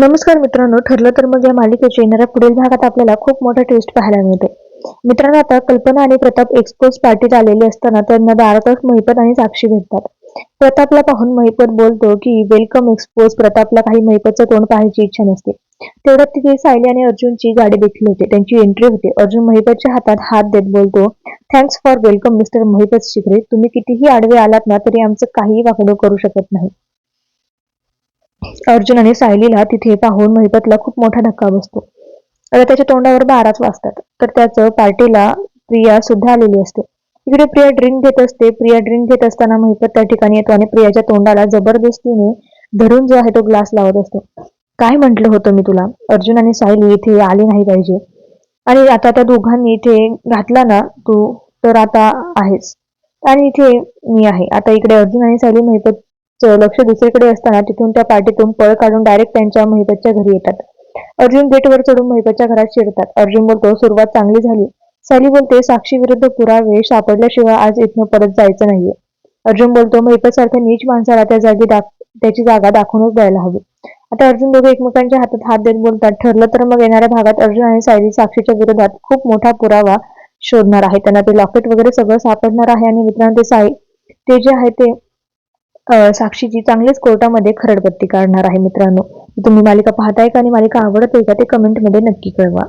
नमस्कार मित्रांनो ठरलं तर मग या मालिकेच्या येणाऱ्या पुढील भागात आपल्याला खूप मोठा ट्विस्ट पाहायला मिळते. मित्रांनो आता कल्पना आणि प्रताप एक्सपोज पार्टीत आलेले असताना त्यांना दारातच महिपत आणि साक्षी भेटतात. प्रतापला पाहून महिपत बोलतो की वेलकम एक्सपोज प्रतापला काही महिपतचं तोंड पाहायची इच्छा नसते. तेवढ्यात तिथे सायली आणि अर्जुनची गाडी देखील होते. त्यांची एंट्री होते. अर्जुन महिपतच्या हातात हात देत बोलतो thanks for welcome mister Mahipat Shikhare तुम्ही कितीही आडवे आलात ना तरी आमचं काहीही वाकडं करू शकत नाही. अर्जुन आणि सायलीला तिथे पाहून महिपतला खूप मोठा धक्का बसतो. आता त्याच्या तोंडावर बाराच वाजतात. तर त्याचं पार्टीला प्रिया सुद्धा आलेली असते. इकडे प्रिया ड्रिंक घेत असते. प्रिया ड्रिंक घेत असताना महिपत त्या ठिकाणी येतो आणि प्रियाच्या तोंडाला जबरदस्तीने धरून जो आहे तो ग्लास लावत असतो. काय म्हंटल होतं मी तुला? अर्जुन आणि सायली इथे आले नाही पाहिजे. आणि आता त्या दोघांनी इथे घातला ना तू तर आता आहेस. आणि इथे मी आहे. आता इकडे अर्जुन आणि सायली महिपत लक्ष दुसरीकडे असताना तिथून त्या पार्टीतून पळ काढून डायरेक्ट त्यांच्या महिपतच्या घरी येतात. अर्जुन गेटवर चढून महिपतच्या घरात शिरतात. अर्जुन बोलतो सुरुवात चांगली झाली. साली बोलते साक्षी विरुद्ध पुरावे सापडल्याशिवाय आज इथनं परत जायचं नाहीये. अर्जुन बोलतो महिपत सारख्या नीच माणसाला त्या जागी त्याची जागा दाखवूनच द्यायला हवी. आता अर्जुन दोघे एकमेकांच्या हातात हात देत बोलतात ठरलं तर मग येणाऱ्या भागात अर्जुन आणि सायली साक्षीच्या विरोधात खूप मोठा पुरावा शोधणार आहे. त्यांना ते लॉकेट वगैरे सगळं सापडणार आहे आणि मित्रांनो ते साई ते जे आहे ते साक्षीची चांगलीच कोर्टामध्ये खरडपट्टी काढणार आहे मित्रांनो. तुम्ही मालिका पाहताय का आणि मालिका आवडत आहे का ते कमेंटमध्ये नक्की कळवा.